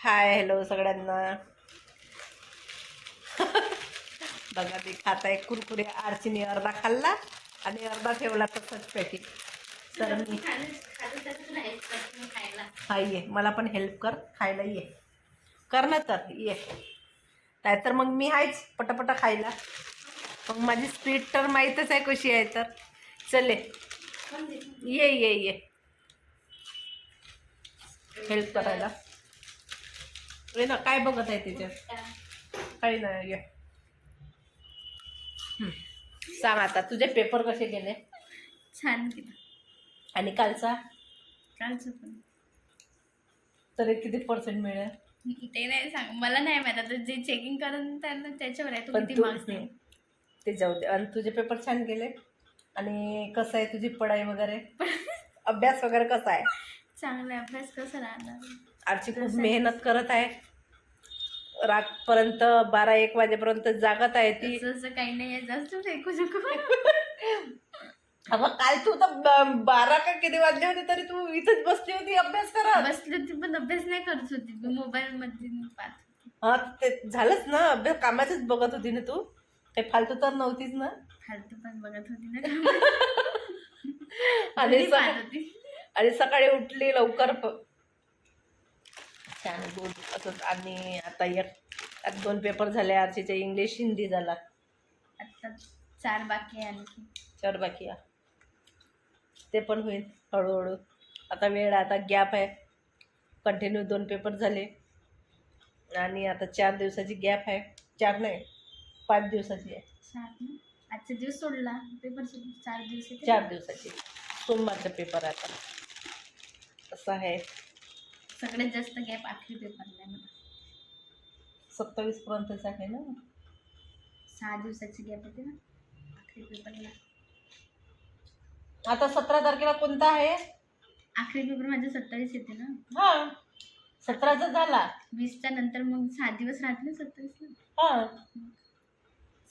Hi hello सगळ्यांना. बघा मी खात आहे कुरकुरे आरचीने अर्धा खाल्ला आणि अर्धा ठेवला तसंच पॅकेट तर मी हा ये मला पण हेल्प कर खायला ये. कर ना तर ये. नाहीतर मग मी आहेच पटापटा खायला. मग माझी स्पीड तर माहीतच आहे कशी आहे तर. चले ये. ये ये हेल्प करायला. ये ना काय बघत आहे त्याच्यात काही नाही हं. सांग आता तुझे पेपर कसे गेले? छान केलं आणि कालचा? कालचं पण. तरी किती पर्सेंट मिळेल? ते नाही सांग मला नाही माहीत. आता जे चेकिंग करून त्यांना त्याच्यावर आहे तू किती तू मार्क्स हं. ते जाऊ दे. आणि तुझे पेपर छान गेले. आणि कसं आहे तुझी पढाई वगैरे? अभ्यास वगैरे कसा आहे? चांगला अभ्यास कसा राहणार? आरची खूप? मेहनत करत आहे. रातपर्यंत बारा एक वाजेपर्यंत जागत आहे ती. असं काही नाही जास्त फेकू अगं काल तू तर बारा का किती वाजले होते तरी तू इथंच बसली होती अभ्यास करत. बसली होती पण अभ्यास नाही करत होती. मी मोबाईल मध्ये पाहत. हा ते झालंच ना अभ्यास कामाचंच बघत होती ना तू? काही फालतू तर नव्हतीच ना? फालतू पण बघत होती ना. आणि सकाळ- उठली लवकर छान गुड असं आणि आता एक आता दोन पेपर झाले आरसीचे इंग्लिश हिंदी झाला. आता चार बाकी आहे आणखी. चार बाकी आहे. ते पण होईल हळूहळू. आता वेळ आता गॅप आहे. कंटिन्यू दोन पेपर झाले. आणि आता चार दिवसाची गॅप आहे. चार नाही पाच दिवसाची आहे. आजचा दिवस सोडला. पेपर चार दिवस येते. चार दिवसाची. सोमवारचा पेपर आता. असं आहे. सगळ्यात जास्त गॅप आखरी पेपरला आहे मला सत्तावीस पर्यंतच आहे ना? सहा दिवसाची गॅप होती ना आखरी पेपरला आता सतरा तारखेला कोणता आहे? आखरी पेपर माझा सत्तावीस येते ना. हा. सतराचा झाला. वीसच्या नंतर मग सहा दिवस राहते ना सत्तावीसला. हा.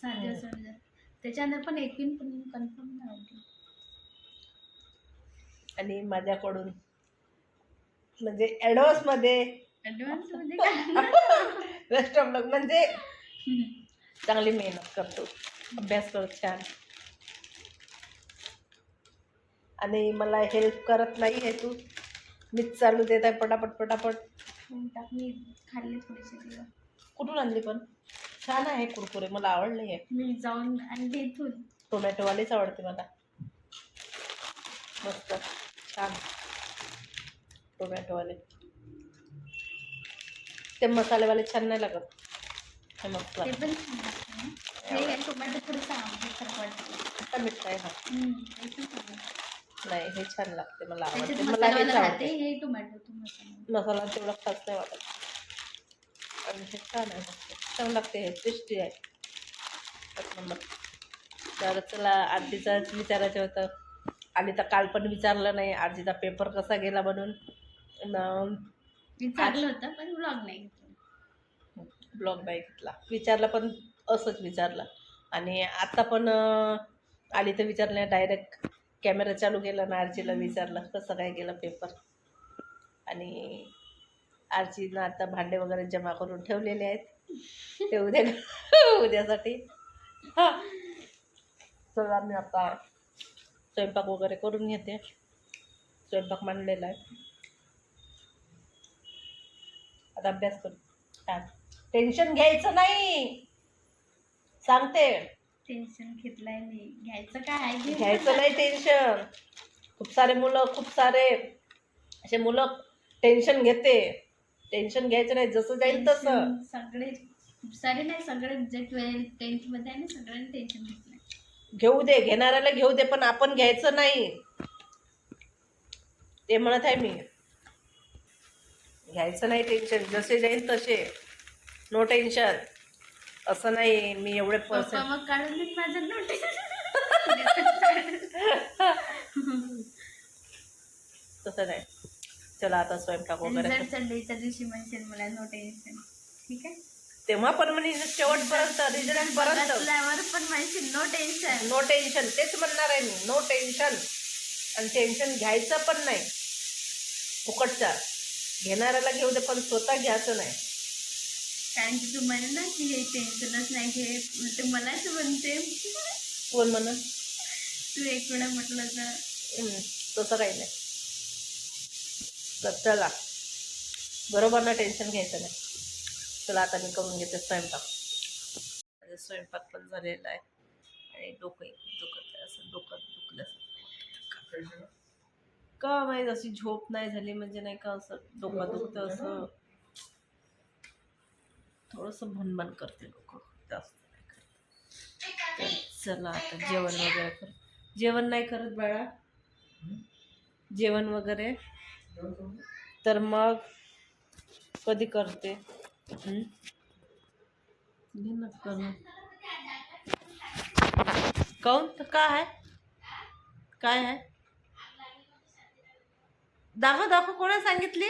सहा हो. दिवस त्याच्यानंतर पण एकवीन पण कन्फर्म नाही होती आणि माझ्याकडून म्हणजे ॲडव्हान्समध्ये ॲडव्हान्स म्हणजे काय? बेस्ट ऑफ लक म्हणजे चांगली मेहनत करतो. अभ्यास करतो छान. आणि मला हेल्प करत नाही आहे तू. मीच चालू देत आहे पटापट पटापट. टाक मी खाल्ले दिवस. कुठून आणली पण? छान आहे कुरकुरे मला आवडले आहे मी जाऊन आणले इथून टोमॅटोवालेच आवडते मला. मस्त. छान. टोमॅटोवाले ते मसालेवाले छान नाही लागत. हे मस्त ते. पण छान लागतं. ना. हे काय टोमॅटो थोडंसं आंबटसारखं वाटतं. आता मीठ आहे हा. हम्म, पण लागतं. नाही हे छान लागते मला आवडते. त्याच्यात मला हेच मसालावाला राहते आवडते. हे टोमॅटो तो मसाला. मसाला तेवढा खास नाही वाटत. आणि हे छान आहे. मस्त छान लागते हे टेस्टी आहे. एक नंबर. तर चला आरतीचाच विचारायचं होतं. आणि तर काल पण विचारलं नाही. आरतीचा पेपर कसा गेला म्हणून. होतं पण व्लॉग नाही घेतला. ब्लॉग नाही घेतला. विचारलं पण असंच विचारलं. आणि आता पण आली तर विचारलं डायरेक्ट कॅमेरा चालू केला ना आरचीला विचारलं कसं काय गेलं पेपर आणि आरचीनं आता भांडे वगैरे जमा करून ठेवलेले आहेत. ते उद्या उद्यासाठी. हा. चला मी आता स्वयंपाक वगैरे करून घेते. स्वयंपाक मांडलेला आहे. आता अभ्यास करू. छान टेन्शन घ्यायचं नाही. सांगते. टेन्शन घेतलंय मी. घ्यायचं काय आहे घे. घ्यायचं नाही टेन्शन खूप सारे मुलं खूप सारे असे मुलं टेन्शन घेते. टेन्शन घ्यायचं नाही. जसं जाईल तसं. Tension सगळे खूप सारे नाही सगळे जे ट्वेल्थ टेन्थमध्ये आहे ना सगळ्यांनी टेन्शन घेतलंय. घेऊ दे. घेणाऱ्याला घेऊ दे पण आपण घ्यायचं नाही. ते म्हणत आहे मी. घ्यायचं नाही टेन्शन जसे जाईल तसे. नो टेन्शन असं नाही मी एवढे पप्पा पर्सेंट मग काढून देत माझं नोटीस तसं नाही. चला आता स्वयंपाक वगैरे. कर. रिझल्टच्या डेच्या दिवशी म्हणशील मला नो टेन्शन ठीक आहे? तेव्हा पण म्हणे शेवटपर्यंत रिझल्ट पर्यंत. बसल्यावर पण म्हणशील नो टेन्शन नो टेन्शन तेच म्हणणार आहे मी. नो टेन्शन आणि टेन्शन घ्यायचं पण नाही. फुकटचा. घेणाऱ्याला घेऊ दे पण स्वतः घ्यायचं नाही. कारण की तू म्हणे ना की हे टेन्शनच नाही घे उलट मलाच म्हणते कोण म्हणा? तू एक वेळा म्हटलं तर. तसं काही नाही. तर चला. बरोबर ना टेन्शन घ्यायचं नाही. चला आता मी करून घेते स्वयंपाक. माझा स्वयंपाक पण झालेला आहे. आणि डोकं दुखत आहे असं डोकं दुखलं का माहीत अशी झोप नाही झाली म्हणजे नाही का असं डोकं दुखतं असं. थोडंसं भनभन करते डोकं जास्त नाही करत. तर चला आता जेवण वगैरे कर. जेवण नाही करत बाळा. जेवण वगैरे. तर मग कधी करते? हं? घे ना करून. काऊन? तर काय आहे? काय आहे? दाखव दाखव कोणा सांगितली?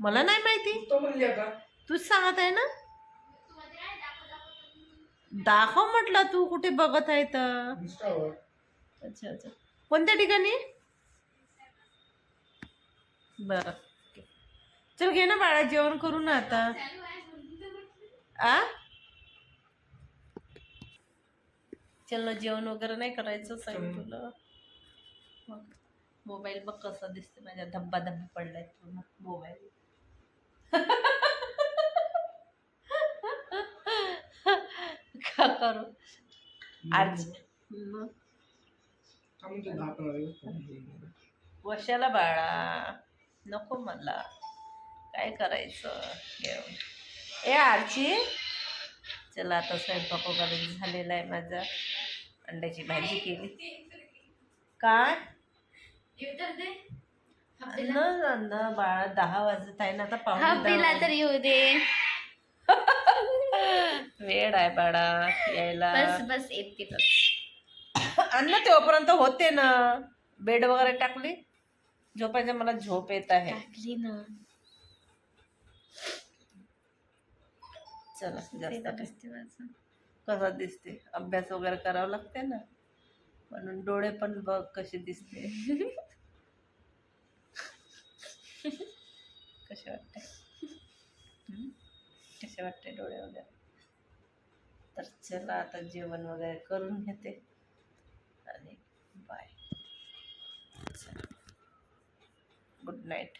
मला नाही माहिती. तो म्हणली आता. तूच सांगत आहे ना? दाखव म्हटलं तू कुठे बघत आहे तर. इंस्टावर अच्छा अच्छा. कोणत्या ठिकाणी? बरं चल घे ना बाळा जेवण करू ना आता. आ? चल ना जेवण वगैरे नाही करायचं सांग तुला. मोबाईल बघ कसा दिसते माझ्या धब्बा धब्बा पडलाय पूर्ण मोबाईल. का करू? आज वशाला बाळा. नको मला. काय करायचं? घेऊन. ए आरची. चला आता स्वयंपाक वगैरे झालेला आहे माझा. अंड्याची भाजी केली. काय? न बाळा दहा वाजत आहे ना आता पाहुणे हप्पीला दहा तर येऊ दे. वेळ आहे बाळा यायला. बस बस येते बस. अन्न तेव्हापर्यंत होते ना. बेड वगैरे टाकली. झोपायचं मला झोप येत आहे. टाकली ना. चला जास्त ते काय. दिसते माझं. कसा दिसते? अभ्यास वगैरे करावा लागते ना. म्हणून डोळे पण बघ कसे दिसते कसे वाटते हं? कसे वाटते डोळे वगैरे. तर चला आता जेवण वगैरे करून घेते. आणि बाय गुड नाईट